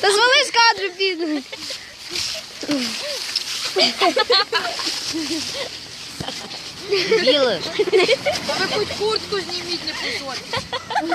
Та звали з кадру піде. Біле. Та ви хоч куртку зніміть, не позорте.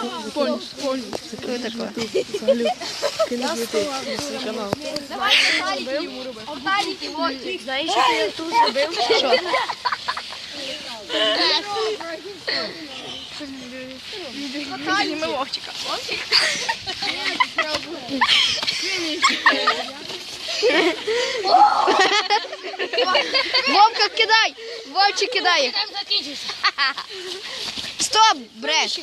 таке? Салют. Кинеш Ютуб на свій. Знаєш, що я тут зробив? Що? Зніми Вовчика. Вовка, кидай! Вовчик кидає. Стоп! Бреш!